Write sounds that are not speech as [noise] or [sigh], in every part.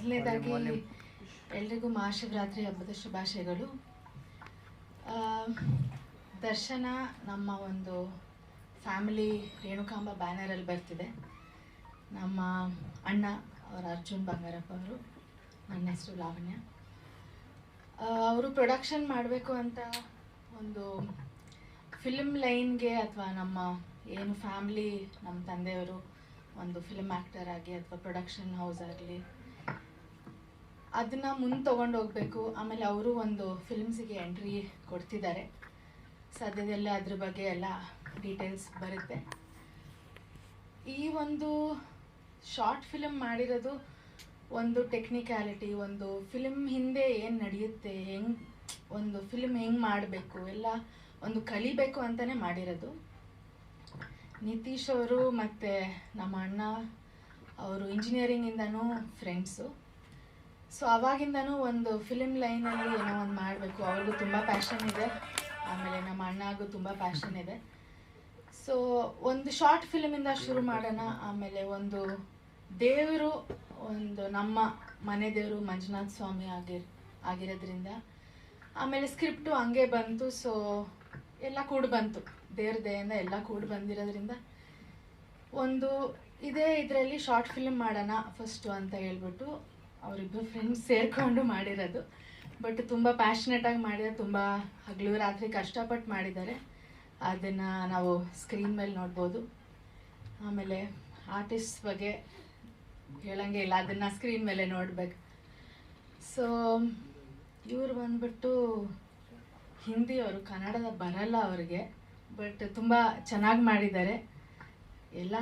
ಮೊದಲನೇದಾಗಿ ಎಲ್ರಿಗೂ ಮಹಾಶಿವರಾತ್ರಿ ಹಬ್ಬದ ಶುಭಾಶಯಗಳು. ದರ್ಶನ ನಮ್ಮ ಒಂದು ಫ್ಯಾಮಿಲಿ ರೇಣುಕಾಂಬ ಬ್ಯಾನರಲ್ಲಿ ಬರ್ತಿದೆ. ನಮ್ಮ ಅಣ್ಣ ಅವರ ಅರ್ಜುನ್ ಬಂಗಾರಪ್ಪ ಅವರು ನನ್ನ ಹೆಸರು ಲಾವಣ್ಯ. ಅವರು ಪ್ರೊಡಕ್ಷನ್ ಮಾಡಬೇಕು ಅಂತ ಒಂದು ಫಿಲ್ಮ್ ಲೈನ್ಗೆ ಅಥವಾ ನಮ್ಮ ಏನು ಫ್ಯಾಮ್ಲಿ ನಮ್ಮ ತಂದೆಯವರು ಒಂದು ಫಿಲ್ಮ್ ಆ್ಯಕ್ಟರ್ ಆಗಿ ಅಥವಾ ಪ್ರೊಡಕ್ಷನ್ ಹೌಸ್ ಆಗಲಿ ಅದನ್ನ ಮುಂದೆ ತೊಗೊಂಡು ಹೋಗಬೇಕು. ಆಮೇಲೆ ಅವರು ಒಂದು ಫಿಲ್ಮ್ಸಿಗೆ ಎಂಟ್ರಿ ಕೊಡ್ತಿದ್ದಾರೆ. ಸದ್ಯದಲ್ಲೇ ಅದ್ರ ಬಗ್ಗೆ ಎಲ್ಲ ಡೀಟೇಲ್ಸ್ ಬರುತ್ತೆ. ಈ ಒಂದು ಶಾರ್ಟ್ ಫಿಲ್ಮ್ ಮಾಡಿರೋದು ಒಂದು ಟೆಕ್ನಿಕ್ಯಾಲಿಟಿ ಒಂದು ಫಿಲ್ಮ್ ಹಿಂದೆ ಏನು ನಡೆಯುತ್ತೆ, ಹೆಂಗ್, ಒಂದು ಫಿಲ್ಮ್ ಹೆಂಗೆ ಮಾಡಬೇಕು, ಎಲ್ಲ ಒಂದು ಕಲಿಬೇಕು ಅಂತಲೇ ಮಾಡಿರೋದು. ನಿತೀಶ್ ಅವರು ಮತ್ತು ನಮ್ಮ ಅಣ್ಣ, ಅವರು ಇಂಜಿನಿಯರಿಂಗಿಂದನೂ ಫ್ರೆಂಡ್ಸು ಸೊ ಅವಾಗಿಂದನೂ ಒಂದು ಫಿಲಿಮ್ ಲೈನಲ್ಲಿ ಏನೋ ಒಂದು ಮಾಡಬೇಕು. ಅವ್ರಿಗೂ ತುಂಬ ಪ್ಯಾಷನ್ ಇದೆ. ಆಮೇಲೆ ನಮ್ಮ ಅಣ್ಣಗೂ ತುಂಬ ಪ್ಯಾಷನ್ ಇದೆ. ಸೊ ಒಂದು ಶಾರ್ಟ್ ಫಿಲ್ಮಿಂದ ಶುರು ಮಾಡೋಣ. ಆಮೇಲೆ ಒಂದು ದೇವರು, ಒಂದು ನಮ್ಮ ಮನೆ ದೇವರು ಮಂಜುನಾಥ್ ಸ್ವಾಮಿ ಆಗಿರ್, ಆಗಿರೋದ್ರಿಂದ. ಆಮೇಲೆ ಸ್ಕ್ರಿಪ್ಟು ಹಂಗೆ ಬಂತು. ಸೊ ಎಲ್ಲ ಕೂಡಿ ಬಂತು. ದೇವ್ರ ದಯಿಂದ ಎಲ್ಲ ಕೂಡಿ ಬಂದಿರೋದ್ರಿಂದ. ಒಂದು ಇದೇ ಇದರಲ್ಲಿ ಶಾರ್ಟ್ ಫಿಲ್ಮ್ ಮಾಡೋಣ ಫಸ್ಟು ಅಂತ ಹೇಳ್ಬಿಟ್ಟು ಅವರಿಬ್ಬರು ಫ್ರೆಂಡ್ಸ್ ಸೇರಿಕೊಂಡು ಮಾಡಿರೋದು. ಬಟ್ ತುಂಬ ಪ್ಯಾಷನೇಟಾಗಿ ಮಾಡಿದ್ದಾರೆ ತುಂಬ ಹಗಲು ರಾತ್ರಿ ಕಷ್ಟಪಟ್ಟು ಮಾಡಿದ್ದಾರೆ. ಅದನ್ನು ನಾವು ಸ್ಕ್ರೀನ್ ಮೇಲೆ ನೋಡ್ಬೋದು. ಆಮೇಲೆ ಆರ್ಟಿಸ್ಟ್ ಬಗ್ಗೆ ಹೇಳಂಗೆ ಇಲ್ಲ. ಅದನ್ನು ಸ್ಕ್ರೀನ್ ಮೇಲೆ ನೋಡ್ಬೇಕು. ಸೊ ಇವರು ಬಂದ್ಬಿಟ್ಟು ಹಿಂದಿಯವರು, ಕನ್ನಡದ ಬರಲ್ಲ ಅವ್ರಿಗೆ. ಬಟ್ ತುಂಬ ಚೆನ್ನಾಗಿ ಮಾಡಿದ್ದಾರೆ. ಎಲ್ಲ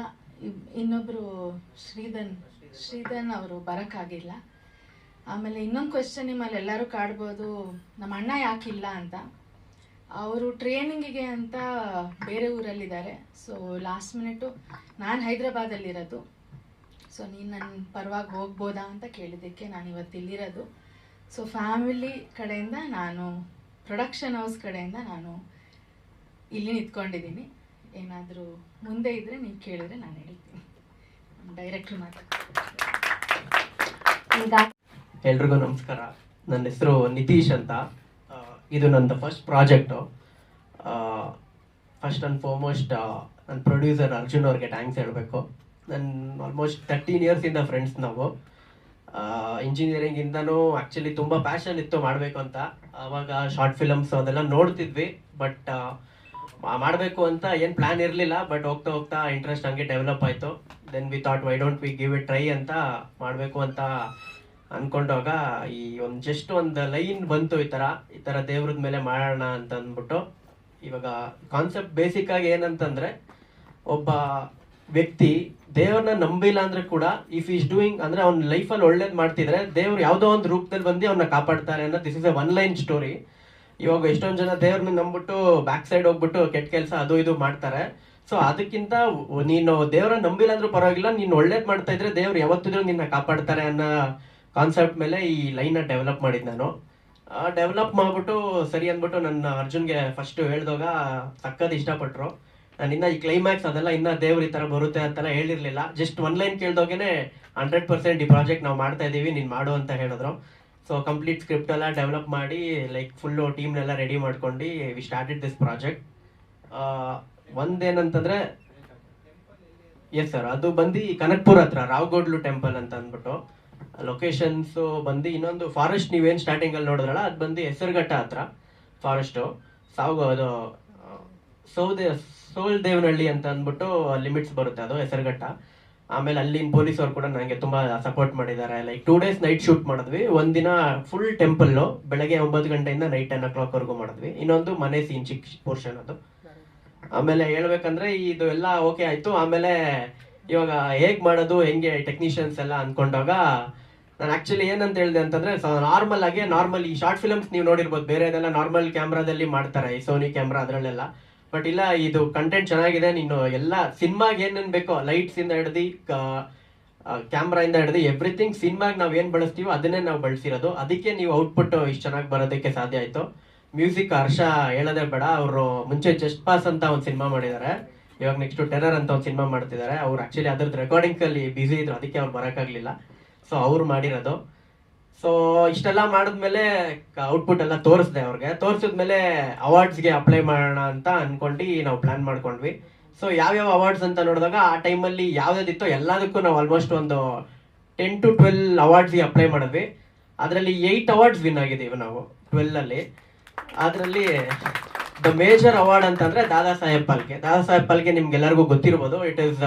ಇನ್ನೊಬ್ಬರು ಶ್ರೀಧನ್ ಶ್ರೀಧನ್ ಅವರು ಬರೋಕ್ಕಾಗಿಲ್ಲ. ಆಮೇಲೆ ಇನ್ನೊಂದು ಕ್ವೆಶನ್ ನಿಮ್ಮಲ್ಲಿ ಎಲ್ಲರೂ ಕಾಡ್ಬೋದು. ನಮ್ಮ ಅಣ್ಣ ಯಾಕಿಲ್ಲ ಅಂತ. ಅವರು ಟ್ರೈನಿಂಗಿಗೆ ಅಂತ ಬೇರೆ ಊರಲ್ಲಿದ್ದಾರೆ. ಸೊ ಲಾಸ್ಟ್ ಮಿನಿಟು ನಾನು ಹೈದ್ರಾಬಾದಲ್ಲಿರೋದು. ಸೊ ನೀನು ನನ್ನ ಪರವಾಗಿ ಹೋಗ್ಬೋದಾ ಅಂತ ಕೇಳಿದ್ದಕ್ಕೆ ನಾನು ಇವತ್ತು ಇಲ್ಲಿರೋದು. ಸೊ ಫ್ಯಾಮಿಲಿ ಕಡೆಯಿಂದ ನಾನು ಪ್ರೊಡಕ್ಷನ್ ಹೌಸ್ ಕಡೆಯಿಂದ ನಾನು ಇಲ್ಲಿ ನಿಂತ್ಕೊಂಡಿದ್ದೀನಿ. ಏನಾದರೂ ಮುಂದೆ ಇದ್ದರೆ ನೀವು ಕೇಳಿದರೆ ನಾನು ಹೇಳ್ತೀನಿ. ಡೈರೆಕ್ಟ್ರ್ ಮಾತು ಎಲ್ರಿಗೂ ನಮಸ್ಕಾರ. ನನ್ನ ಹೆಸರು ನಿತೀಶ್ ಅಂತ. ಇದು ನಂದು first project first and foremost ನನ್ನ ಪ್ರೊಡ್ಯೂಸರ್ ಅರ್ಜುನ್ ಅವ್ರಿಗೆ ಥ್ಯಾಂಕ್ಸ್ ಹೇಳಬೇಕು. ನನ್ನ ಆಲ್ಮೋಸ್ಟ್ ತರ್ಟೀನ್ ಇಯರ್ಸಿಂದ ಫ್ರೆಂಡ್ಸ್ ನಾವು. ಇಂಜಿನಿಯರಿಂಗಿಂದನೂ ಆ್ಯಕ್ಚುಲಿ ತುಂಬ ಪ್ಯಾಷನ್ ಇತ್ತು ಮಾಡಬೇಕು ಅಂತ. ಆವಾಗ ಶಾರ್ಟ್ ಫಿಲಮ್ಸ್ ಅದೆಲ್ಲ ನೋಡ್ತಿದ್ವಿ ಬಟ್ ಮಾಡಬೇಕು ಅಂತ ಏನು ಪ್ಲ್ಯಾನ್ ಇರಲಿಲ್ಲ ಬಟ್ ಹೋಗ್ತಾ ಹೋಗ್ತಾ ಇಂಟ್ರೆಸ್ಟ್ ಹಂಗೆ ಡೆವಲಪ್ ಆಯಿತು. Then we thought why don't we give it try ಅಂತ ಮಾಡಬೇಕು ಅಂತ ಅನ್ಕೊಂಡಾಗ ಈ ಒಂದು ಜಸ್ಟ್ ಒಂದು ಲೈನ್ ಬಂತು ಈ ಥರ ಈ ಥರ ದೇವ್ರದ ಮೇಲೆ ಮಾಡೋಣ ಅಂತ ಅಂದ್ಬಿಟ್ಟು ಇವಾಗ ಕಾನ್ಸೆಪ್ಟ್ ಬೇಸಿಕ್ ಆಗಿ ಏನಂತಂದ್ರೆ ಒಬ್ಬ ವ್ಯಕ್ತಿ ದೇವ್ರನ್ನ ನಂಬಿಲ್ಲ ಅಂದ್ರೆ ಕೂಡ ಇಫ್ ಈಸ್ ಡೂಯಿಂಗ್ ಅಂದ್ರೆ ಅವ್ನ ಲೈಫಲ್ಲಿ ಒಳ್ಳೇದ್ ಮಾಡ್ತಿದ್ರೆ ದೇವ್ರು ಯಾವುದೋ ಒಂದು ರೂಪದಲ್ಲಿ ಬಂದು ಅವ್ನ ಕಾಪಾಡ್ತಾರೆ ಅನ್ನೋ this is a one line story ಇವಾಗ ಎಷ್ಟೊಂದು ಜನ ದೇವ್ರನ್ನ ನಂಬಿಟ್ಟು ಬ್ಯಾಕ್ ಸೈಡ್ ಹೋಗ್ಬಿಟ್ಟು ಕೆಟ್ಟ ಕೆಲಸ ಅದು ಇದು ಮಾಡ್ತಾರೆ. ಸೊ ಅದಕ್ಕಿಂತ ನೀನು ದೇವ್ರನ್ನ ನಂಬಿಲ್ಲ ಅಂದ್ರೂ ಪರವಾಗಿಲ್ಲ, ನೀನು ಒಳ್ಳೇದ್ ಮಾಡ್ತಾ ಇದ್ರೆ ದೇವ್ರು ಯಾವತ್ತಿದ್ರು ನಿನ್ನ ಕಾಪಾಡ್ತಾರೆ ಅನ್ನೋ ಕಾನ್ಸೆಪ್ಟ್ ಮೇಲೆ ಈ ಲೈನ್ ಡೆವಲಪ್ ಮಾಡಿದ್ ನಾನು. ಡೆವಲಪ್ ಮಾಡ್ಬಿಟ್ಟು ಸರಿ ಅಂದ್ಬಿಟ್ಟು ನನ್ನ ಅರ್ಜುನ್ಗೆ ಫಸ್ಟ್ ಹೇಳ್ದಾಗ ಇಷ್ಟಪಟ್ರು. ನಾನು ಇನ್ನ ಈ ಕ್ಲೈಮ್ಯಾಕ್ಸ್ ಅದೆಲ್ಲ ಇನ್ನ ದೇವ್ರ ಈ ತರ ಬರುತ್ತೆ ಅಂತೆಲ್ಲ ಹೇಳಿರ್ಲಿಲ್ಲ. ಜಸ್ಟ್ ಒನ್ ಲೈನ್ ಕೇಳ್ದೋಗೇನೆ ಹಂಡ್ರೆಡ್ ಪರ್ಸೆಂಟ್ ಈ ಪ್ರಾಜೆಕ್ಟ್ ನಾವು ಮಾಡ್ತಾ ಇದೀವಿ, ನೀನ್ ಮಾಡು ಅಂತ ಹೇಳಿದ್ರು. ಸೊ ಕಂಪ್ಲೀಟ್ ಸ್ಕ್ರಿಪ್ಟ್ ಎಲ್ಲ ಡೆವಲಪ್ ಮಾಡಿ ಲೈಕ್ ಫುಲ್ಲು ಟೀಮ್ನೆಲ್ಲ ರೆಡಿ ಮಾಡ್ಕೊಂಡು ವಿ ಸ್ಟಾರ್ಟೆಡ್ ದಿಸ್ ಪ್ರಾಜೆಕ್ಟ್ ಒಂದೇನಂತಂದ್ರೆ ಎಸ್ ಸರ್ ಅದು ಬಂದು ಕನಕ್ಪುರ್ ಹತ್ರ ರಾವ್ಗೋಡ್ಲು ಟೆಂಪಲ್ ಅಂತ ಅಂದ್ಬಿಟ್ಟು. ಲೊಕೇಶನ್ಸ್ ಬಂದು ಇನ್ನೊಂದು ಫಾರೆಸ್ಟ್ ನೀವೇನು ಸ್ಟಾರ್ಟಿಂಗ್ ಅಲ್ಲಿ ನೋಡಿದ್ರಲ್ಲ, ಅದು ಬಂದು ಹೆಸರುಘಟ್ಟ ಹತ್ರ ಫಾರೆಸ್ಟು ಸಾವು ಅದು, ಸೌದೆ ಸೋಲ್ ದೇವನಹಳ್ಳಿ ಅಂತ ಅಂದ್ಬಿಟ್ಟು ಲಿಮಿಟ್ಸ್ ಬರುತ್ತೆ ಅದು, ಹೆಸರುಘಟ್ಟ. ಆಮೇಲೆ ಅಲ್ಲಿನ ಪೊಲೀಸವ್ರು ಕೂಡ ನನಗೆ ತುಂಬ ಸಪೋರ್ಟ್ ಮಾಡಿದ್ದಾರೆ. Like two days night shoot ಮಾಡಿದ್ವಿ. ಒಂದಿನ ಫುಲ್ ಟೆಂಪಲ್ಲು ಬೆಳಗ್ಗೆ ಒಂಬತ್ತು ಗಂಟೆಯಿಂದ ನೈಟ್ ಟೆನ್ ಓ ಕ್ಲಾಕ್ವರೆಗೂ ಮಾಡಿದ್ವಿ. ಇನ್ನೊಂದು ಮನೆ ಸೀನ್ ಚಿಕ್ಕ ಪೋರ್ಷನ್ ಅದು. ಆಮೇಲೆ ಹೇಳ್ಬೇಕಂದ್ರೆ ಇದು ಎಲ್ಲ ಓಕೆ ಆಯಿತು. ಆಮೇಲೆ ಇವಾಗ ಹೇಗೆ ಮಾಡೋದು, ಹೆಂಗೆ ಟೆಕ್ನಿಷಿಯನ್ಸ್ ಎಲ್ಲ ಅನ್ಕೊಂಡಾಗ ನಾನು ಆಕ್ಚುಲಿ ಏನಂತ ಹೇಳಿದೆ ಅಂತಂದ್ರೆ ನಾರ್ಮಲ್ ಆಗಿ ನಾರ್ಮಲ್ ಈ ಶಾರ್ಟ್ ಫಿಲ್ಮ್ಸ್ ನೀವು ನೋಡಿರ್ಬೋದು ಬೇರೆದೆಲ್ಲ ನಾರ್ಮಲ್ ಕ್ಯಾಮ್ರಾದಲ್ಲಿ ಮಾಡ್ತಾರೆ, ಈ ಸೋನಿ ಕ್ಯಾಮ್ರಾ ಅದರಲ್ಲೆಲ್ಲ. ಬಟ್ ಇಲ್ಲ, ಇದು ಕಂಟೆಂಟ್ ಚೆನ್ನಾಗಿದೆ, ನೀನು ಎಲ್ಲ ಸಿನಿಮಾಗೆ ಏನೇನು ಬೇಕೋ ಲೈಟ್ಸ್ ಇಂದ ಹಿಡ್ದು ಕ್ಯಾಮ್ರಾ ಇಂದ ಹಿಡ್ದು ಎವ್ರಿಥಿಂಗ್ ಸಿನಿಮಾಗೆ ನಾವು ಏನು ಬಳಸ್ತೀವೋ ಅದನ್ನೇ ನಾವು ಬಳಸಿರೋದು. ಅದಕ್ಕೆ ನೀವು ಔಟ್ಪುಟ್ ಇಷ್ಟು ಚೆನ್ನಾಗಿ ಬರೋದಕ್ಕೆ ಸಾಧ್ಯ ಆಯ್ತು. ಮ್ಯೂಸಿಕ್ ಹರ್ಷ ಹೇಳೋದೇ ಬೇಡ, ಅವರು ಮುಂಚೆ ಜಸ್ಟ್ ಪಾಸ್ ಅಂತ ಒಂದು ಸಿನಿಮಾ ಮಾಡಿದ್ದಾರೆ. ಇವಾಗ ನೆಕ್ಸ್ಟ್ ಟೆರರ್ ಅಂತ ಒಂದು ಸಿನಿಮಾ ಮಾಡ್ತಿದ್ದಾರೆ ಅವ್ರು ಆಕ್ಚುಲಿ ಅದ್ರದ್ದು ರೆಕಾರ್ಡಿಂಗ್ ಅಲ್ಲಿ ಬಿಸಿ ಇದ್ರು, ಅದಕ್ಕೆ ಅವ್ರು ಬರೋಕ್ಕಾಗಲಿಲ್ಲ. ಸೊ ಅವ್ರು ಮಾಡಿರೋದು. ಸೊ ಇಷ್ಟೆಲ್ಲ ಮಾಡಿದ್ಮೇಲೆ ಔಟ್ಪುಟ್ ಎಲ್ಲ ತೋರಿಸ್ದೆ ಅವ್ರಿಗೆ. ತೋರಿಸಿದ್ಮೇಲೆ ಅವಾರ್ಡ್ಸ್ಗೆ ಅಪ್ಲೈ ಮಾಡೋಣ ಅಂತ ಅನ್ಕೊಂಡು ನಾವು ಪ್ಲಾನ್ ಮಾಡ್ಕೊಂಡ್ವಿ. ಸೊ ಯಾವ್ಯಾವ ಅವಾರ್ಡ್ಸ್ ಅಂತ ನೋಡಿದಾಗ ಆ ಟೈಮಲ್ಲಿ ಯಾವ್ದಾದಿತ್ತೋ ಎಲ್ಲದಕ್ಕೂ ನಾವು ಆಲ್ಮೋಸ್ಟ್ ಒಂದು ಟೆನ್ ಟು ಟ್ವೆಲ್ ಅವಾರ್ಡ್ಸ್ಗೆ ಅಪ್ಲೈ ಮಾಡಿದ್ವಿ. ಅದರಲ್ಲಿ ಏಯ್ಟ್ ಅವಾರ್ಡ್ಸ್ ವಿನ್ ಆಗಿದ್ದೀವಿ ನಾವು ಟ್ವೆಲ್ ಅಲ್ಲಿ. ಅದರಲ್ಲಿ ದ ಮೇಜರ್ ಅವಾರ್ಡ್ ಅಂತಂದ್ರೆ ದಾದಾ ಸಾಹೇಬ್ ಪಾಲ್ಕೆ. ದಾದಾ ಸಾಹೇಬ್ ಪಾಲ್ಕೆ ನಿಮ್ಗೆಲ್ಲರಿಗೂ ಗೊತ್ತಿರ್ಬೋದು. It is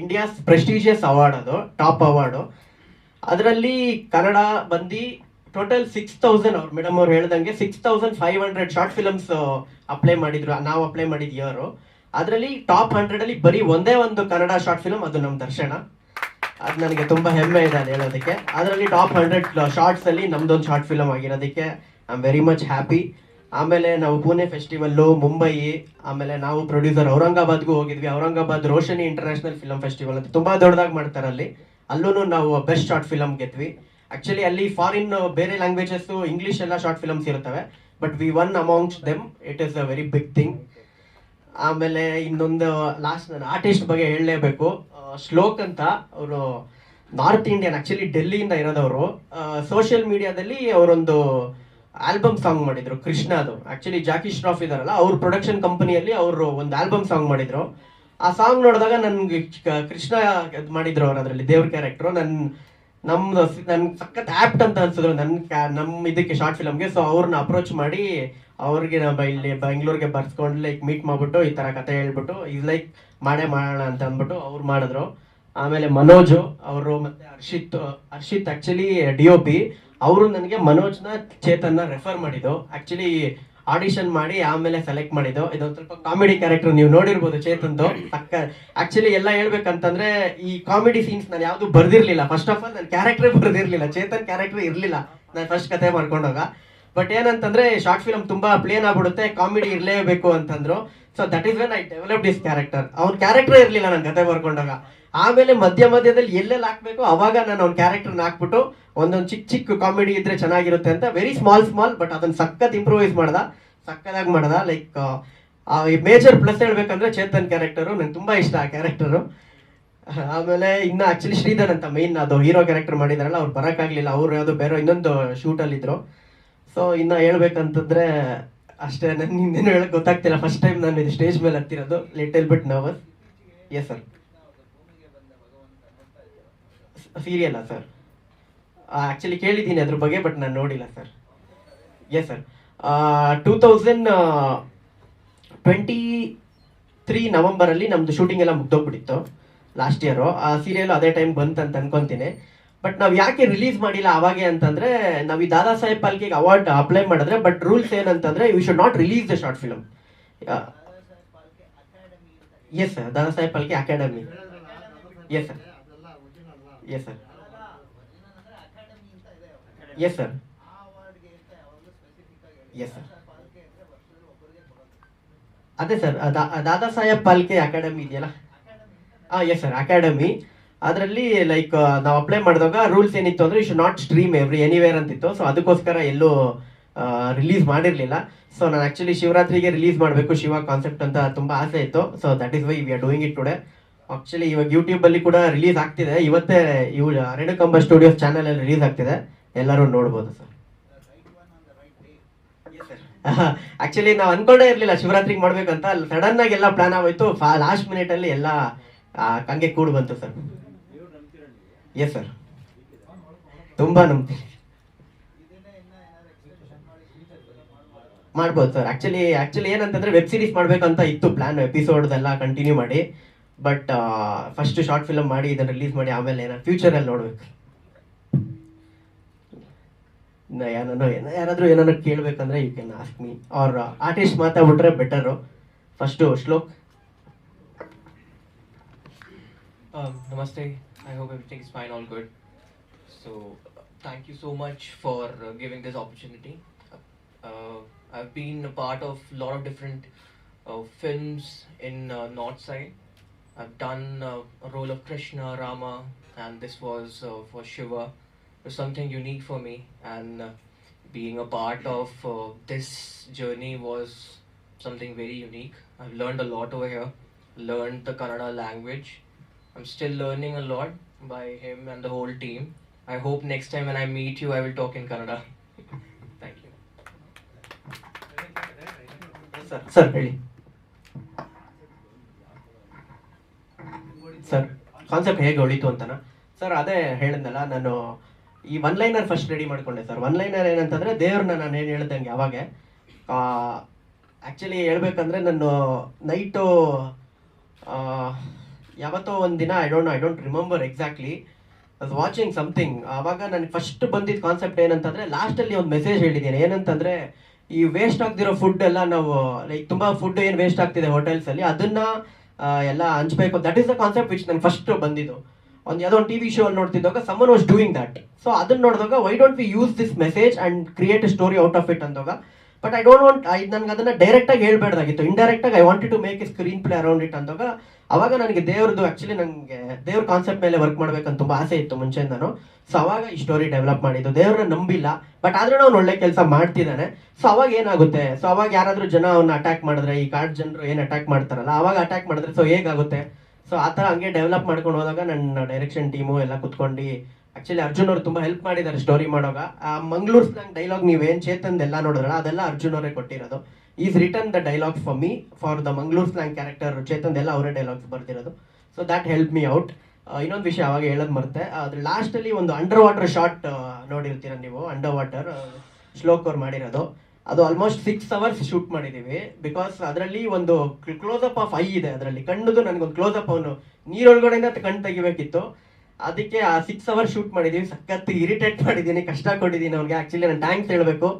India's prestigious award ಅದು ಟಾಪ್ ಅವಾರ್ಡು ಅದರಲ್ಲಿ ಕನ್ನಡ ಬಂದು ಟೋಟಲ್ ಸಿಕ್ಸ್ ತೌಸಂಡ್ ಅವ್ರು. ಮೇಡಮ್ ಅವ್ರು ಹೇಳ್ದಂಗೆ six thousand five hundred short films apply ಮಾಡಿದ್ರು. ನಾವು ಅಪ್ಲೈ ಮಾಡಿದ ಇಯರು ಅದರಲ್ಲಿ ಟಾಪ್ ಹಂಡ್ರೆಡ್ ಅಲ್ಲಿ ಬರೀ ಒಂದೇ ಒಂದು ಕನ್ನಡ ಶಾರ್ಟ್ ಫಿಲಮ್ ಅದು ನಮ್ಮ ದರ್ಶನ. ಅದು ನನಗೆ ತುಂಬಾ ಹೆಮ್ಮೆ ಇದೆ ಅದು ಹೇಳೋದಕ್ಕೆ. ಅದರಲ್ಲಿ ಟಾಪ್ ಹಂಡ್ರೆಡ್ ಶಾರ್ಟ್ಸ್ ಅಲ್ಲಿ ನಮ್ದೊಂದು short film ಆಗಿರೋದಕ್ಕೆ. I am very much happy ಆಮೇಲೆ ನಾವು ಪುಣೆ ಫೆಸ್ಟಿವಲ್ಲು ಮುಂಬೈ ಆಮೇಲೆ ನಾವು ಪ್ರೊಡ್ಯೂಸರ್ ಔರಂಗಾಬಾದ್ಗೂ ಹೋಗಿದ್ವಿ. Aurangabad Roshni international film festival ಅಂತ ತುಂಬಾ ದೊಡ್ಡದಾಗಿ ಮಾಡ್ತಾರೆ ಅಲ್ಲಿ. ಅಲ್ಲೂ ನಾವು ಬೆಸ್ಟ್ ಶಾರ್ಟ್ ಫಿಲಮ್ ಗೆದ್ವಿ. ಆ್ಯಕ್ಚುಲಿ ಅಲ್ಲಿ ಫಾರಿನ್ ಬೇರೆ ಲ್ಯಾಂಗ್ವೇಜಸ್ ಇಂಗ್ಲಿಷ್ ಎಲ್ಲ ಶಾರ್ಟ್ ಫಿಲಮ್ಸ್ ಇರ್ತವೆ but we one amongst them it is a very big thing ಆಮೇಲೆ ಇನ್ನೊಂದು ಲಾಸ್ಟ್ ನಾನು ಆರ್ಟಿಸ್ಟ್ ಬಗ್ಗೆ ಹೇಳಲೇಬೇಕು. ಶ್ಲೋಕ್ ಅಂತ ಅವರು ನಾರ್ತ್ ಇಂಡಿಯನ್ ಆ್ಯಕ್ಚುಲಿ ಡೆಲ್ಲಿಯಿಂದ ಇರೋದವರು. ಸೋಷಿಯಲ್ ಮೀಡಿಯಾದಲ್ಲಿ ಅವರೊಂದು ಆಲ್ಬಮ್ ಸಾಂಗ್ ಮಾಡಿದ್ರು ಕೃಷ್ಣ ಅದು ಆಕ್ಚುಲಿ ಜಾಕಿ ಶ್ರಾಫ್ ಇದಾರಲ್ಲ, ಅವ್ರ ಪ್ರೊಡಕ್ಷನ್ ಕಂಪನಿಯಲ್ಲಿ ಅವರು ಒಂದು ಆಲ್ಬಮ್ ಸಾಂಗ್ ಮಾಡಿದ್ರು. ಆ ಸಾಂಗ್ ನೋಡಿದಾಗ ನನ್ಗೆ ಕೃಷ್ಣ ಮಾಡಿದ್ರು ಅವ್ರು ಅದರಲ್ಲಿ, ದೇವ್ರ ಕ್ಯಾರೆಕ್ಟ್ರು ನನ್, ನಮ್ದು ನನ್ ಸಖತ್ ಆಪ್ಟ್ ಅಂತ ಅನ್ಸಿದ್ರು, ನನ್ ಕ್ಯಾ- ನಮ್ ಇದಕ್ಕೆ ಶಾರ್ಟ್ ಫಿಲಮ್ಗೆ ಸೊ ಅವ್ರನ್ನ ಅಪ್ರೋಚ್ ಮಾಡಿ, ಅವ್ರಿಗೆ ನಾವು ಇಲ್ಲಿ ಬೆಂಗಳೂರಿಗೆ ಬರ್ಸ್ಕೊಂಡು ಲೈಕ್ ಮೀಟ್ ಮಾಡ್ಬಿಟ್ಟು ಈ ತರ ಕತೆ ಹೇಳ್ಬಿಟ್ಟು, ಇದು ಲೈಕ್ ಮಾಡೇ ಮಾಡೋಣ ಅಂತ ಅಂದ್ಬಿಟ್ಟು ಅವ್ರು ಮಾಡಿದ್ರು. ಆಮೇಲೆ ಮನೋಜ್, ಅವರು ಮತ್ತೆ Harshit Harshit actually D O P ಅವರು ನನಗೆ ಮನೋಜ್ನ ಚೇತನ್ನ ರೆಫರ್ ಮಾಡಿದ್ದು. ಆಕ್ಚುಲಿ ಆಡಿಷನ್ ಮಾಡಿ ಆಮೇಲೆ ಸೆಲೆಕ್ಟ್ ಮಾಡಿದ್ದು. ಇದೊಂದು ಸ್ವಲ್ಪ ಕಾಮಿಡಿ ಕ್ಯಾರೆಕ್ಟರ್ ನೀವು ನೋಡಿರ್ಬೋದು ಚೇತನ್ದು. ಅಕ್ಕ ಆಕ್ಚುಲಿ ಎಲ್ಲ ಹೇಳ್ಬೇಕಂತಂದ್ರೆ ಈ ಕಾಮಿಡಿ ಸೀನ್ಸ್ ನಾನು ಯಾವುದು ಬರ್ದಿರ್ಲಿಲ್ಲ. ಫಸ್ಟ್ ಆಫ್ ಆಲ್ ನನ್ನ ಕ್ಯಾರೆಕ್ಟರ್ ಬರ್ದಿರ್ಲಿಲ್ಲ. ಚೇತನ್ ಕ್ಯಾರೆಕ್ಟರ್ ಇರ್ಲಿಲ್ಲ. ನಾನು ಫಸ್ಟ್ ಕತೆ ಮಾಡ್ಕೊಂಡಾಗ. ಬಟ್ ಏನಂತಂದ್ರೆ ಶಾರ್ಟ್ ಫಿಲಮ್ ತುಂಬಾ ಪ್ಲೇನ್ ಆಗ್ಬಿಡುತ್ತೆ. ಕಾಮಿಡಿ ಇರಲೇಬೇಕು ಅಂತಂದ್ರು. So that is when I develop this character ಅವ್ನ ಕ್ಯಾರೆಕ್ಟರ್ ಇರ್ಲಿಲ್ಲ ನನ್ನ ಕತೆ ಬರ್ಕೊಂಡಾಗ ಆಮೇಲೆ ಮಧ್ಯ ಮಧ್ಯದಲ್ಲಿ ಎಲ್ಲೆಲ್ಲಿ ಹಾಕ್ಬೇಕು, ಅವಾಗ ನಾನು ಅವ್ನ ಕ್ಯಾರೆಕ್ಟರ್ನ ಹಾಕ್ಬಿಟ್ಟು ಒಂದೊಂದು ಚಿಕ್ಕ ಚಿಕ್ಕ ಕಾಮಿಡಿ ಇದ್ರೆ ಚೆನ್ನಾಗಿರುತ್ತೆ ಅಂತ ವೆರಿ ಸ್ಮಾಲ್ ಸ್ಮಾಲ್ ಬಟ್ ಅದನ್ನ ಸಖತ್ ಇಂಪ್ರೂವೈಸ್ ಮಾಡ್ದ. ಸಕ್ಕದಾಗಿ ಮಾಡ್ದ. ಲೈಕ್ ಮೇಜರ್ ಪ್ಲಸ್ ಹೇಳ್ಬೇಕಂದ್ರೆ ಚೇತನ್ ಕ್ಯಾರೆಕ್ಟರು ನಂಗೆ ತುಂಬಾ ಇಷ್ಟ ಆ ಕ್ಯಾರೆಕ್ಟರು ಆಮೇಲೆ ಇನ್ನ ಆಕ್ಚುಲಿ ಶ್ರೀಧರ್ ಅಂತ ಮೈನ್ ಅದು ಹೀರೋ ಕ್ಯಾರೆಕ್ಟರ್ ಮಾಡಿದಾರಲ್ಲ, ಅವ್ರು ಬರೋಕ್ಕಾಗಲಿಲ್ಲ. ಅವ್ರು ಯಾವುದೋ ಬೇರೆ ಇನ್ನೊಂದು ಶೂಟ್ ಅಲ್ಲಿ ಇದ್ರು. ಸೊ ಇನ್ನ ಹೇಳ್ಬೇಕಂತಂದ್ರೆ ಅಷ್ಟೇ. ನಾನು ಇನ್ನೇನು ಹೇಳಕ್ ಗೊತ್ತಾಗ್ತಿಲ್ಲ. ಫಸ್ಟ್ ಟೈಮ್ ನಾನು ಇದು ಸ್ಟೇಜ್ ಮೇಲೆ ಹತ್ತಿರೋದು. Little bit nervous yes sir ಸೀರಿಯಲ್ಲ sir actually ಕೇಳಿದ್ದೀನಿ ಅದ್ರ ಬಗ್ಗೆ ಬಟ್ ನಾನು ನೋಡಿಲ್ಲ sir yes sir two thousand twenty three ನವಂಬರಲ್ಲಿ ನಮ್ಮದು ಶೂಟಿಂಗ್ ಎಲ್ಲ ಮುಗ್ದೋಗ್ಬಿಟ್ಟಿತ್ತು ಲಾಸ್ಟ್ ಇಯರು ಆ ಸೀರಿಯಲ್ ಅದೇ ಟೈಮ್ ಬಂತು ಅಂತ ಅನ್ಕೊಂತೀನಿ. ಬಟ್ ನಾವು ಯಾಕೆ ರಿಲೀಸ್ ಮಾಡಿಲ್ಲ ಅವಾಗೆ ಅಂತಂದ್ರೆ ನಾವು ಈ ದಾದಾ ಸಾಹೇಬ್ ಪಾಲ್ಕೆಗೆ ಅವಾರ್ಡ್ ಅಪ್ಲೈ ಮಾಡಿದ್ರೆ ಬಟ್ ರೂಲ್ಸ್ ಏನಂತಂದರೆ you should not release the short film yes sir Dada Saheb Phalke academy yes sir yes sir yes sir yes sir ಅದೇ ಸರ್ ದಾದಾ ಸಾಹೇಬ್ ಪಾಲ್ಕೆ ಅಕಾಡೆಮಿ ಇದೆಯಲ್ಲ? ಹಾಂ ಎಸ್ ಸರ್ ಅಕಾಡೆಮಿ. ಅದರಲ್ಲಿ ಲೈಕ್ ನಾವು apply ಮಾಡಿದಾಗ rules ಏನಿತ್ತು ಅಂದ್ರೆ you should not stream every anywhere ಅಂತಿತ್ತು. So ಅದಕ್ಕೋಸ್ಕರ ಎಲ್ಲೂ ರಿಲೀಸ್ ಮಾಡಿರಲಿಲ್ಲ. ಸೊ ನಾನು ಆ್ಯಕ್ಚುಲಿ ಶಿವರಾತ್ರಿಗೆ ರಿಲೀಸ್ ಮಾಡಬೇಕು ಶಿವ ಕಾನ್ಸೆಪ್ಟ್ ಅಂತ ತುಂಬಾ ಆಸೆ ಇತ್ತು. So that is why we are doing it today actually ಇವಾಗ ಯೂಟ್ಯೂಬ್ ಅಲ್ಲಿ ಕೂಡ ರಿಲೀಸ್ ಆಗ್ತಿದೆ. ಇವತ್ತೇ ಇವು ಕಂಬ ಸ್ಟುಡಿಯೋಸ್ ಚಾನಲ್ ಅಲ್ಲಿ ರಿಲೀಸ್ ಆಗ್ತಿದೆ. ಎಲ್ಲರೂ ನೋಡ್ಬೋದು ಸರ್. ಆಕ್ಚುಲಿ ನಾವು ಅನ್ಕೊಂಡೇ ಇರಲಿಲ್ಲ ಶಿವರಾತ್ರಿಗೆ ಮಾಡ್ಬೇಕಂತ. ಸಡನ್ ಆಗಿ ಎಲ್ಲ ಪ್ಲಾನ್ ಆಗೋಯ್ತು. ಲಾಸ್ಟ್ ಮಿನಿಟ್ ಅಲ್ಲಿ ಎಲ್ಲ ಕಂಗೆ ಹಂಗೆ ಕೂಡ್ ಬಂತು ಸರ್. ಎಸ್ ಸರ್ ತುಂಬಾ ನಂಬ್ತೀನಿ. ಮಾಡ್ಬೋದು ಸರ್. ಆಕ್ಚುಲಿ ಆಕ್ಚುಲಿ ಏನಂತಂದ್ರೆ ವೆಬ್ ಸೀರೀಸ್ ಮಾಡ್ಬೇಕಂತ ಇತ್ತು ಪ್ಲಾನ್ ಎಪಿಸೋಡ್ ಎಲ್ಲ ಕಂಟಿನ್ಯೂ ಮಾಡಿ. ಬಟ್ ಫಸ್ಟ್ ಶಾರ್ಟ್ ಫಿಲಮ್ ಮಾಡಿ ಇದನ್ನ ರಿಲೀಸ್ ಮಾಡಿ ಆಮೇಲೆ ಏನಾದ್ರು ಫ್ಯೂಚರ್ ಅಲ್ಲಿ ನೋಡ್ಬೇಕು. ಏನೋ, ಯಾರಾದ್ರೂ ಏನಾದ್ರು ಕೇಳ್ಬೇಕಂದ್ರೆ ಯು ಕ್ಯಾನ್ ಆಸ್ಕ್ ಮೀ ಅವ್ರ ಆರ್ಟಿಸ್ಟ್ ಮಾತಾಡ್ಬಿಟ್ರೆ ಬೆಟರು ಫಸ್ಟು ಶ್ಲೋಕ್. ನಮಸ್ತೆ. I hope everything is fine all good so thank you so much for giving this opportunity I been part of lot of different films in north side I've done a role of Krishna, Rama, and this was uh, for Shiva. It was something unique for me, and uh, being a part of this journey was something very unique. I've learned a lot over here, learned the Kannada language. I'm still learning a lot by him and the whole team. I hope next time when I meet you, I will talk in Kannada. [laughs] Thank you. Sir, sir. Sir concept ಹೇಗೆ ಹೊಳಿತು ಅಂತನಾ? Sir, ಅದೇ ಹೇಳಿದ್ನಲ್ಲ, ನಾನು ಈ one liner first ready ಮಾಡ್ಕೊಂಡೆ sir. One liner ಏನಂತಂದ್ರೆ, ದೇವ್ರನ್ನ ನಾನು ಏನು ಹೇಳ್ದಂಗೆ ಅವಾಗ ಆ್ಯಕ್ಚುಲಿ ಹೇಳ್ಬೇಕಂದ್ರೆ ನಾನು ನೈಟು ಯಾವತ್ತೋ ಒಂದು ದಿನ I don't I don't remember exactly ಅದು ವಾಚಿಂಗ್ ಸಮಥಿಂಗ್ ಆವಾಗ ನನಗೆ ಫಸ್ಟ್ ಬಂದಿದ್ದ ಕಾನ್ಸೆಪ್ಟ್ ಏನಂತಂದರೆ ಲಾಸ್ಟಲ್ಲಿ ಒಂದು ಮೆಸೇಜ್ ಹೇಳಿದ್ದೀನಿ ಏನಂತಂದರೆ, ಈ ವೇಸ್ಟ್ ಆಗ್ತಿರೋ ಫುಡ್ ಎಲ್ಲ ನಾವು ಲೈಕ್ ತುಂಬ ಫುಡ್ ಏನು ವೇಸ್ಟ್ ಆಗ್ತಿದೆ ಹೋಟೆಲ್ಸಲ್ಲಿ ಅದನ್ನು ಎಲ್ಲ ಹಂಚಬೇಕು that is the concept which ನನ್ ಫಸ್ಟ್ ಬಂದಿದ್ದು. ಒಂದು ಯಾವುದೋ ಒಂದು ಟಿವಿ ಶೋ ಅಲ್ಲಿ ನೋಡ್ತಿದ್ದಾಗ someone was doing that so ಅದನ್ನ ನೋಡಿದಾಗ why don't we use this message and create story out of it ಅಂದಾಗ. But I don't want I ನನ್ಗೆ ಅದನ್ನ ಡೈರೆಕ್ಟ್ ಆಗಿ ಹೇಳ್ಬೇಡ್ದಾಗಿತ್ತು. ಇಂಡೈರೆಕ್ಟ್ ಆಗಿ I wanted to make a screen play around it ಅಂದಾಗ ಅವಾಗ ನನಗೆ ದೇವ್ರದ್ದು ಆಕ್ಚುಲಿ ನನಗೆ ದೇವ್ರ ಕಾನ್ಸೆಪ್ಟ್ ಮೇಲೆ ವರ್ಕ್ ಮಾಡ್ಬೇಕಂತ ತುಂಬಾ ಆಸೆ ಇತ್ತು ಮುಂಚೆಯಿಂದನು. ಸೊ ಅವಾಗ ಈ ಸ್ಟೋರಿ ಡೆವಲಪ್ ಮಾಡಿದ್ದು. ದೇವ್ರನ್ನ ನಂಬಿಲ್ಲ ಬಟ್ ಆದ್ರೂ ಅವ್ನು ಒಳ್ಳೆ ಕೆಲಸ ಮಾಡ್ತಿದ್ದಾನೆ. ಸೊ ಅವಾಗ ಏನಾಗುತ್ತೆ? ಸೊ ಅವಾಗ ಯಾರಾದ್ರೂ ಜನ ಅವ್ನ ಅಟ್ಯಾಕ್ ಮಾಡಿದ್ರೆ, ಈ ಕಾರ್ಡ್ ಜನರು ಏನು ಅಟ್ಯಾಕ್ ಮಾಡ್ತಾರಲ್ಲ, ಅವಾಗ ಅಟ್ಯಾಕ್ ಮಾಡಿದ್ರೆ ಸೊ ಹೇಗಾಗುತ್ತೆ? ಸೊ ಆ ಥರ ಹಂಗೆ ಡೆವಲಪ್ ಮಾಡ್ಕೊಂಡು ಹೋದಾಗ ನನ್ನ ಡೈರೆಕ್ಷನ್ ಟೀಮು ಎಲ್ಲ ಕುತ್ಕೊಂಡು ಆಕ್ಚುಲಿ ಅರ್ಜುನ್ ಅವರು ತುಂಬಾ ಹೆಲ್ಪ್ ಮಾಡಿದ್ದಾರೆ ಸ್ಟೋರಿ ಮಾಡೋವಾಗ. ಆ ಮಂಗ್ಳೂರ್ ಸ್ಲಾಂಗ್ ಡೈಲಾಗ್ ಚೇತನ್ ಎಲ್ಲ ನೋಡಿದ್ರಲ್ಲ, ಅದೆಲ್ಲ ಅರ್ಜುನ್ ಅವರೇ ಕೊಟ್ಟಿರೋದು. Is return the dialogue for me for the Mangalore slang character Chetan ಎಲ್ಲ ಅವರೇ dialogues ಬರ್ತಿರೋದು so that help me out ಇನ್ನೊಂದು ವಿಷಯ ಅವಾಗ ಹೇಳೋದು ಮರ್ತೆ. ಅದ್ರ ಲಾಸ್ಟ್ ಅಲ್ಲಿ ಒಂದು ಅಂಡರ್ ವಾಟರ್ ಶಾಟ್ ನೋಡಿರ್ತೀರ ನೀವು? ಅಂಡರ್ ವಾಟರ್ ಶ್ಲೋಕ್ ಅವ್ರು ಮಾಡಿರೋದು. ಅದು ಆಲ್ಮೋಸ್ಟ್ ಸಿಕ್ಸ್ ಅವರ್ಸ್ ಶೂಟ್ ಮಾಡಿದೀವಿ. ಬಿಕಾಸ್ ಅದರಲ್ಲಿ ಒಂದು ಕ್ಲೋಸ್ ಅಪ್ ಆಫ್ ಐ ಇದೆ ಅದರಲ್ಲಿ. ಕಣ್ಣದು ನನಗೊಂದು ಕ್ಲೋಸ್ ಅಪ್ ಅವನು ನೀರೊಳಗಡೆಯಿಂದ ಕಣ್ಣು ತೆಗಿಬೇಕಿತ್ತು. ಅದಕ್ಕೆ ಆ ಸಿಕ್ಸ್ ಅವರ್ಸ್ ಶೂಟ್ ಮಾಡಿದೀವಿ. ಸಖತ್ ಇರಿಟೇಟ್ ಮಾಡಿದ್ದೀನಿ ಕಷ್ಟ ಕೊಟ್ಟಿದ್ದೀನಿ ಅವ್ನಿಗೆ. ಆ್ಯಕ್ಚುಲಿ ನಾನು ಥ್ಯಾಂಕ್ಸ್ ಹೇಳಬೇಕು.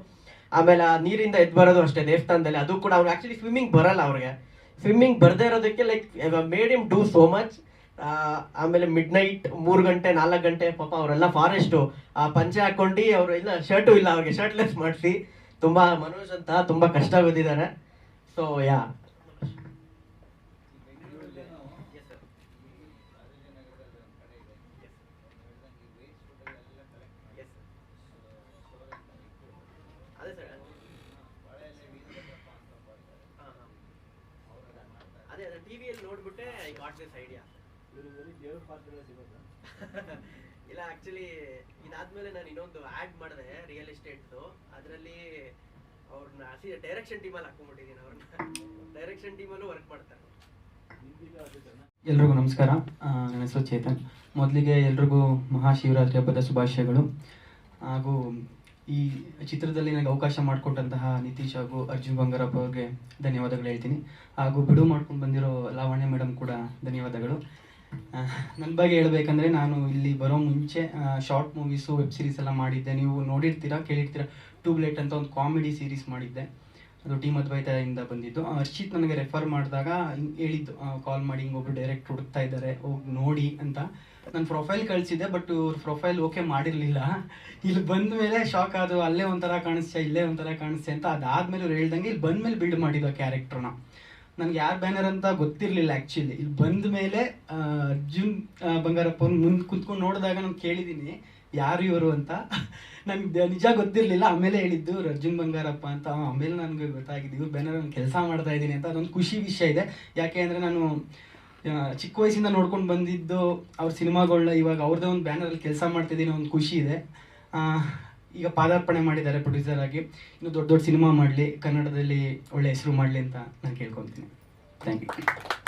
ಆಮೇಲೆ ಆ ನೀರಿಂದ ಎದ್ದು ಬರೋದು ಅಷ್ಟೇ ದೇವಸ್ಥಾನದಲ್ಲಿ. ಅದು ಕೂಡ ಅವ್ರು ಆಕ್ಚುಲಿ ಸ್ವಿಮ್ಮಿಂಗ್ ಬರಲ್ಲ ಅವ್ರಿಗೆ. ಸ್ವಿಮ್ಮಿಂಗ್ ಬರದೇ ಇರೋದಕ್ಕೆ like made him do so much ಆಮೇಲೆ ಮಿಡ್ ನೈಟ್ ಮೂರು ಗಂಟೆ, ನಾಲ್ಕು ಗಂಟೆ, ಪಾಪ ಅವರೆಲ್ಲ ಫಾರೆಸ್ಟ್ ಆ, ಪಂಚೆ ಹಾಕೊಂಡು ಅವರು ಇಲ್ಲ ಶರ್ಟು ಇಲ್ಲ ಅವ್ರಿಗೆ ಶರ್ಟ್ಲೆಸ್ ಮಾಡಿಸಿ. ತುಂಬಾ ಮನೋಜ್ ಅಂತ ತುಂಬಾ ಕಷ್ಟ ಬಿದ್ದಿದ್ದಾರೆ. ಸೊ ಯಾ ಅದೇ ಅದೇ ಟಿವಿಯಲ್ಲಿ ಗಾಟ್ ದಿಸ್ ಐಡಿಯಾ ಇಲ್ಲ ಆಕ್ಚುಲಿ ಇದಾದ್ಮೇಲೆ ನಾನು ಇನ್ನೊಂದು ಆಡ್ ಮಾಡಿದೆ ರಿಯಲ್ ಎಸ್ಟೇಟ್ದು ಅದರಲ್ಲಿ ಅವ್ರನ್ನ ಡೈರೆಕ್ಷನ್ ಟೀಮಲ್ಲಿ ಹಾಕೊಂಡ್ಬಿಟ್ಟಿದ್ದೀನಿ ಅವ್ರನ್ನ ಡೈರೆಕ್ಷನ್ ಟೀಮಲ್ಲೂ ವರ್ಕ್ ಮಾಡ್ತಾರೆ. ಎಲ್ರಿಗೂ ನಮಸ್ಕಾರ. ನನ್ನ ಹೆಸರು ಚೇತನ್. ಮೊದಲಿಗೆ ಎಲ್ರಿಗೂ ಮಹಾಶಿವರಾತ್ರಿ ಹಬ್ಬದ ಶುಭಾಶಯಗಳು. ಹಾಗೂ ಈ ಚಿತ್ರದಲ್ಲಿ ನನಗೆ ಅವಕಾಶ ಮಾಡಿಕೊಟ್ಟಂತಹ ನಿತೀಶ್ ಹಾಗೂ ಅರ್ಜುನ್ ಬಂಗಾರಪ್ಪ ಅವ್ರಿಗೆ ಧನ್ಯವಾದಗಳು ಹೇಳ್ತೀನಿ. ಹಾಗೂ ಬಿಡು ಮಾಡ್ಕೊಂಡು ಬಂದಿರೋ ಲಾವಣ್ಯ ಮೇಡಮ್ ಕೂಡ ಧನ್ಯವಾದಗಳು. ನನ್ನ ಬಗ್ಗೆ ಹೇಳ್ಬೇಕಂದ್ರೆ ನಾನು ಇಲ್ಲಿ ಬರೋ ಮುಂಚೆ ಶಾರ್ಟ್ ಮೂವೀಸು ವೆಬ್ ಸೀರೀಸ್ ಎಲ್ಲ ಮಾಡಿದ್ದೆ. ನೀವು ನೋಡಿರ್ತೀರಾ, ಕೇಳಿರ್ತೀರಾ ಟ್ಯೂಬ್ಲೈಟ್ ಅಂತ ಒಂದು ಕಾಮಿಡಿ ಸೀರೀಸ್ ಮಾಡಿದ್ದೆ. ಅದು ಟೀಮ್ ಅದ್ವೈತದಿಂದ ಬಂದಿದ್ದು. ಹರ್ಷಿತ್ ನನಗೆ ರೆಫರ್ ಮಾಡಿದಾಗ ಹಿಂಗೆ ಹೇಳಿದ್ದು ಕಾಲ್ ಮಾಡಿ ಹಿಂಗೆ ಒಬ್ರು ಡೈರೆಕ್ಟ್ ಹುಡುಕ್ತಾ ಇದ್ದಾರೆ, ಹೋಗಿ ನೋಡಿ ಅಂತ. ನಾನು ಪ್ರೊಫೈಲ್ ಕಳಿಸಿದ್ದೆ ಬಟ್ ಇವ್ರ ಪ್ರೊಫೈಲ್ ಓಕೆ ಮಾಡಿರಲಿಲ್ಲ. ಇಲ್ಲಿ ಬಂದ ಮೇಲೆ ಶಾಕ್ ಅದು ಅಲ್ಲೇ ಒಂಥರ ಕಾಣಿಸ್ತಾ ಇಲ್ಲೇ ಒಂಥರ ಕಾಣಿಸ್ತೆ ಅಂತ. ಅದಾದ್ಮೇಲೆ ಇವ್ರು ಹೇಳ್ದಂಗೆ ಇಲ್ಲಿ ಬಂದ ಮೇಲೆ ಬಿಲ್ಡ್ ಮಾಡಿದ್ದು ಕ್ಯಾರೆಕ್ಟರ್ನ ನನಗೆ ಯಾರು ಬ್ಯಾನರ್ ಅಂತ ಗೊತ್ತಿರಲಿಲ್ಲ ಆ್ಯಕ್ಚುಲಿ ಇಲ್ಲಿ ಬಂದ ಮೇಲೆ ಅರ್ಜುನ್ ಬಂಗಾರಪ್ಪ ಮುಂದೆ ಕುತ್ಕೊಂಡು ನೋಡಿದಾಗ ನಾನು ಕೇಳಿದ್ದೀನಿ ಯಾರು ಇವರು ಅಂತ. ನನಗೆ ನಿಜ ಗೊತ್ತಿರಲಿಲ್ಲ, ಆಮೇಲೆ ಹೇಳಿದ್ದು ಅರ್ಜುನ್ ಬಂಗಾರಪ್ಪ ಅಂತ. ಆಮೇಲೆ ನನಗೆ ಗೊತ್ತಾಗಿದ್ದು ಇವ್ರು ಬ್ಯಾನರ್ ನಾನು ಕೆಲಸ ಮಾಡ್ತಾ ಇದ್ದೀನಿ ಅಂತ. ಅದೊಂದು ಖುಷಿ ವಿಷಯ ಇದೆ. ಯಾಕೆ ಅಂದರೆ ನಾನು ಚಿಕ್ಕ ವಯಸ್ಸಿಂದ ನೋಡ್ಕೊಂಡು ಬಂದಿದ್ದು ಅವ್ರ ಸಿನಿಮಾಗಳನ್ನ ಇವಾಗ ಅವ್ರದ್ದೇ ಒಂದು ಬ್ಯಾನರಲ್ಲಿ ಕೆಲಸ ಮಾಡ್ತಿದ್ದೀನಿ ಒಂದು ಖುಷಿ ಇದೆ. ಈಗ ಪಾದಾರ್ಪಣೆ ಮಾಡಿದ್ದಾರೆ ಪ್ರೊಡ್ಯೂಸರ್ ಆಗಿ. ಇನ್ನು ದೊಡ್ಡ ದೊಡ್ಡ ಸಿನಿಮಾ ಮಾಡಲಿ, ಕನ್ನಡದಲ್ಲಿ ಒಳ್ಳೆ ಹೆಸರು ಮಾಡಲಿ ಅಂತ ನಾನು ಕೇಳ್ಕೊತೀನಿ. Thank you